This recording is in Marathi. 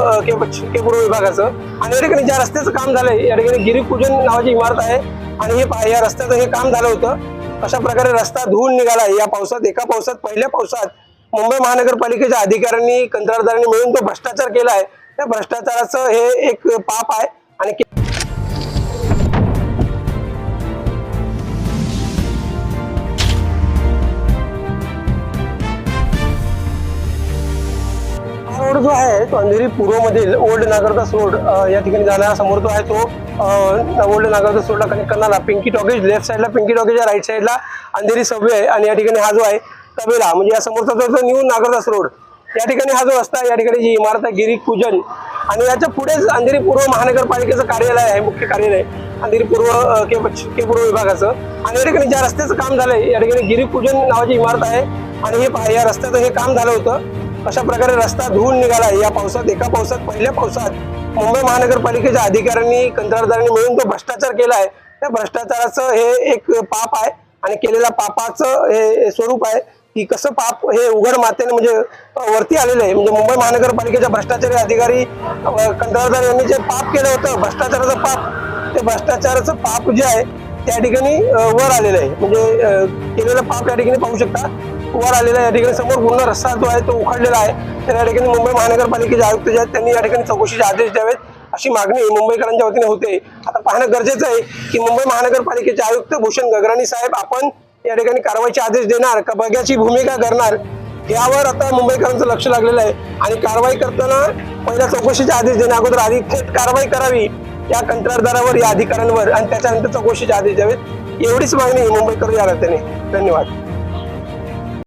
के पूर्व विभागाचं आणि या ठिकाणी ज्या रस्त्याचं काम झालंय या ठिकाणी गिरीपूजन नावाची इमारत आहे आणि हे या रस्त्याचं हे काम झालं होतं अशा प्रकारे रस्ता धुवून निघाला या पावसात एका पावसात पहिल्या पावसात मुंबई महानगरपालिकेच्या अधिकाऱ्यांनी कंत्राटदारांनी मिळून तो भ्रष्टाचार केला आहे त्या भ्रष्टाचाराचं हे एक पाप आहे आणि जो आहे तो अंधेरी पूर्वमधील ओल्ड नागरदास रोड या ठिकाणी जाणारा समोर जो आहे तो ओल्ड नागरदास रोडला कनेक्ट करणारा पिंकी टॉकेज लेफ्ट साईडला पिंकी टॉकेजच्या राईट साईडला अंधेरी सबवे आहे आणि या ठिकाणी हा जो आहे तबेला म्हणजे या समोरचा जो न्यू नागरदास रोड. या ठिकाणी हा जो रस्ता आहे या ठिकाणी जी इमारत आहे गिरी पूजन. आणि याच्या पुढेच अंधेरी पूर्व महानगरपालिकेचं कार्यालय आहे मुख्य कार्यालय अंधेरी पूर्व के के पूर्व विभागाचं. आणि या ठिकाणी ज्या रस्त्याचं काम झालंय या ठिकाणी गिरीपूजन नावाची इमारत आहे. आणि हे या रस्त्याचं हे काम झालं होतं. अशा प्रकारे रस्ता धुवून निघाला. या पावसात एका पावसात पहिल्या पावसात मुंबई महानगरपालिकेच्या अधिकाऱ्यांनी कंत्राटदारांनी मिळून तो भ्रष्टाचार केला आहे त्या भ्रष्टाचाराचं हे एक पाप आहे आणि केलेल्या पापाचं हे स्वरूप आहे की कसं पाप हे उघड मातेने म्हणजे वरती आलेलं आहे. म्हणजे मुंबई महानगरपालिकेच्या भ्रष्टाचारी अधिकारी कंत्राटदार यांनी जे पाप केलं होतं भ्रष्टाचाराचं पाप ते भ्रष्टाचाराचं पाप जे आहे त्या ठिकाणी वर आलेलं आहे. म्हणजे केलेलं पाप त्या ठिकाणी पाहू शकता. वर आलेला आहे या ठिकाणी समोर पूर्ण रस्ता जो आहे तो उखडलेला आहे. तर या ठिकाणी मुंबई महानगरपालिकेचे आयुक्त जे आहेत त्यांनी या ठिकाणी चौकशीचे आदेश द्यावेत अशी मागणी मुंबईकरांच्या वतीने होते. आता पाहणं गरजेचं आहे की मुंबई महानगरपालिकेचे आयुक्त भूषण गगराणी साहेब आपण या ठिकाणी कारवाईचे आदेश देणार का? बघ्याची भूमिका करणार. यावर आता मुंबईकरांचं लक्ष लागलेलं आहे. आणि कारवाई करताना पहिल्या चौकशीचे आदेश देण्या अगोदर आधी थेट कारवाई करावी. या कंत्राटदारावर या अधिकाऱ्यांवर आणि त्याच्यानंतर चौकशीचे आदेश द्यावेत एवढीच मागणी मुंबईकर या रस्त्याने धन्यवाद.